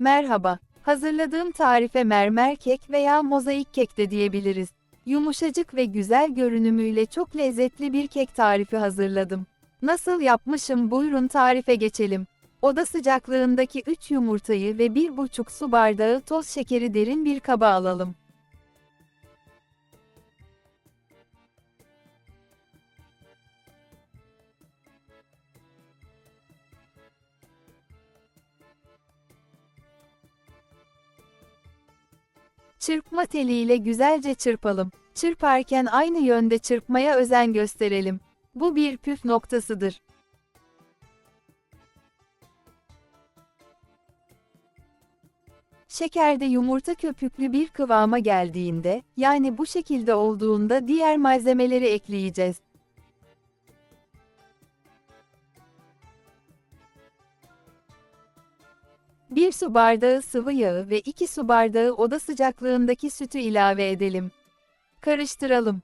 Merhaba. Hazırladığım tarife mermer kek veya mozaik kek de diyebiliriz. Yumuşacık ve güzel görünümüyle çok lezzetli bir kek tarifi hazırladım. Nasıl yapmışım buyurun tarife geçelim. Oda sıcaklığındaki 3 yumurtayı ve 1,5 su bardağı toz şekeri derin bir kaba alalım. Çırpma teliyle güzelce çırpalım. Çırparken aynı yönde çırpmaya özen gösterelim. Bu bir püf noktasıdır. Şekerde yumurta köpüklü bir kıvama geldiğinde, yani bu şekilde olduğunda diğer malzemeleri ekleyeceğiz. Bir su bardağı sıvı yağı ve 2 su bardağı oda sıcaklığındaki sütü ilave edelim. Karıştıralım.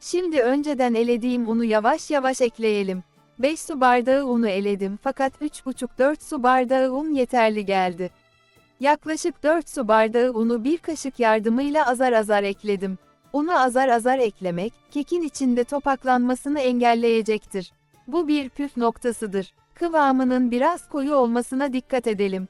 Şimdi önceden elediğim unu yavaş yavaş ekleyelim. 5 su bardağı unu eledim fakat 3,5-4 su bardağı un yeterli geldi. Yaklaşık 4 su bardağı unu bir kaşık yardımıyla azar azar ekledim. Unu azar azar eklemek, kekin içinde topaklanmasını engelleyecektir. Bu bir püf noktasıdır. Kıvamının biraz koyu olmasına dikkat edelim.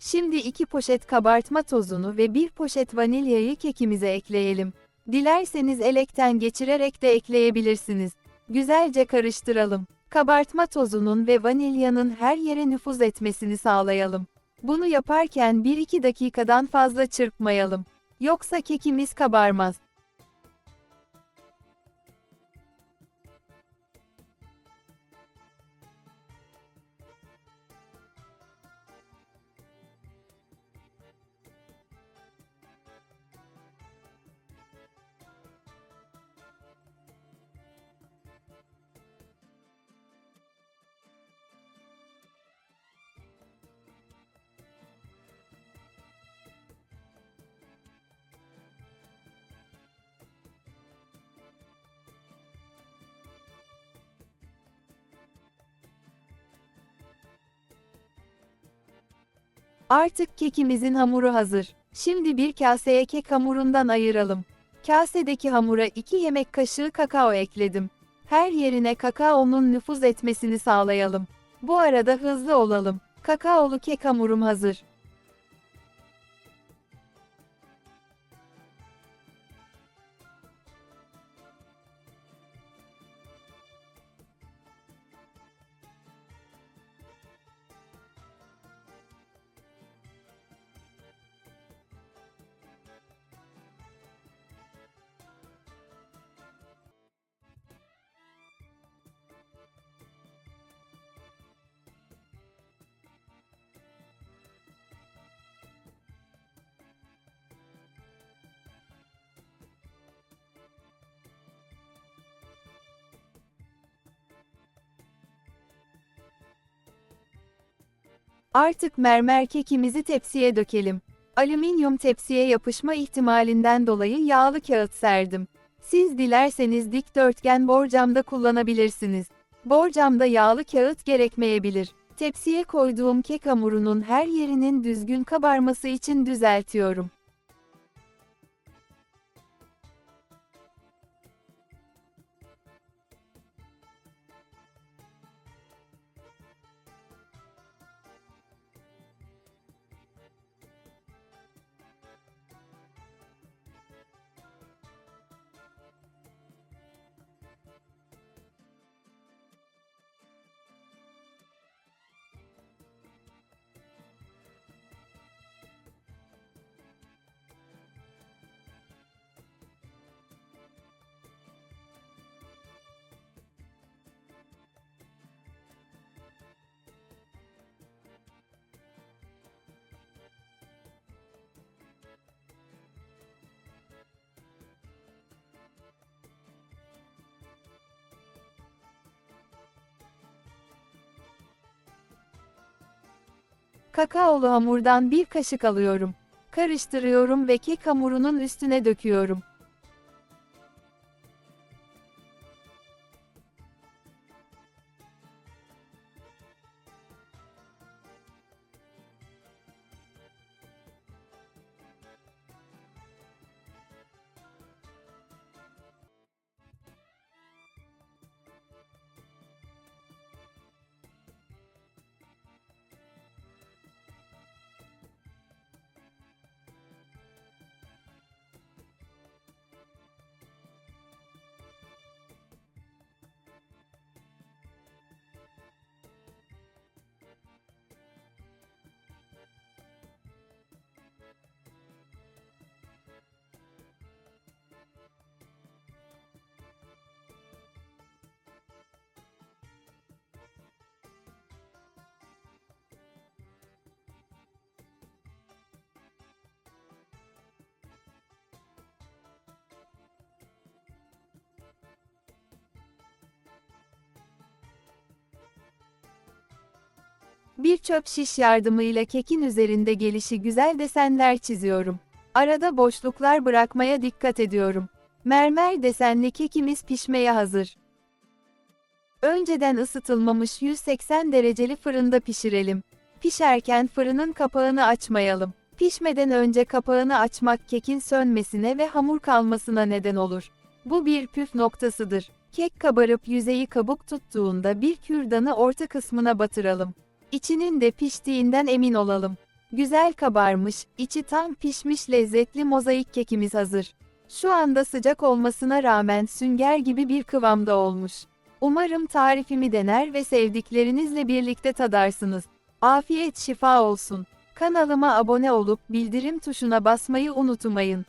Şimdi 2 poşet kabartma tozunu ve 1 poşet vanilyayı kekimize ekleyelim. Dilerseniz elekten geçirerek de ekleyebilirsiniz. Güzelce karıştıralım. Kabartma tozunun ve vanilyanın her yere nüfuz etmesini sağlayalım. Bunu yaparken 1-2 dakikadan fazla çırpmayalım. Yoksa kekimiz kabarmaz. Artık kekimizin hamuru hazır. Şimdi bir kaseye kek hamurundan ayıralım. Kasedeki hamura 2 yemek kaşığı kakao ekledim. Her yerine kakaonun nüfuz etmesini sağlayalım. Bu arada hızlı olalım. Kakaolu kek hamurum hazır. Artık mermer kekimizi tepsiye dökelim. Alüminyum tepsiye yapışma ihtimalinden dolayı yağlı kağıt serdim. Siz dilerseniz dikdörtgen borcamda kullanabilirsiniz. Borcamda yağlı kağıt gerekmeyebilir. Tepsiye koyduğum kek hamurunun her yerinin düzgün kabarması için düzeltiyorum. Kakaolu hamurdan bir kaşık alıyorum. Karıştırıyorum ve kek hamurunun üstüne döküyorum. Bir çöp şiş yardımıyla kekin üzerinde gelişi güzel desenler çiziyorum. Arada boşluklar bırakmaya dikkat ediyorum. Mermer desenli kekimiz pişmeye hazır. Önceden ısıtılmamış 180 dereceli fırında pişirelim. Pişerken fırının kapağını açmayalım. Pişmeden önce kapağını açmak kekin sönmesine ve hamur kalmasına neden olur. Bu bir püf noktasıdır. Kek kabarıp yüzeyi kabuk tuttuğunda bir kürdanı orta kısmına batıralım. İçinin de piştiğinden emin olalım. Güzel kabarmış, içi tam pişmiş lezzetli mozaik kekimiz hazır. Şu anda sıcak olmasına rağmen sünger gibi bir kıvamda olmuş. Umarım tarifimi dener ve sevdiklerinizle birlikte tadarsınız. Afiyet şifa olsun. Kanalıma abone olup bildirim tuşuna basmayı unutmayın.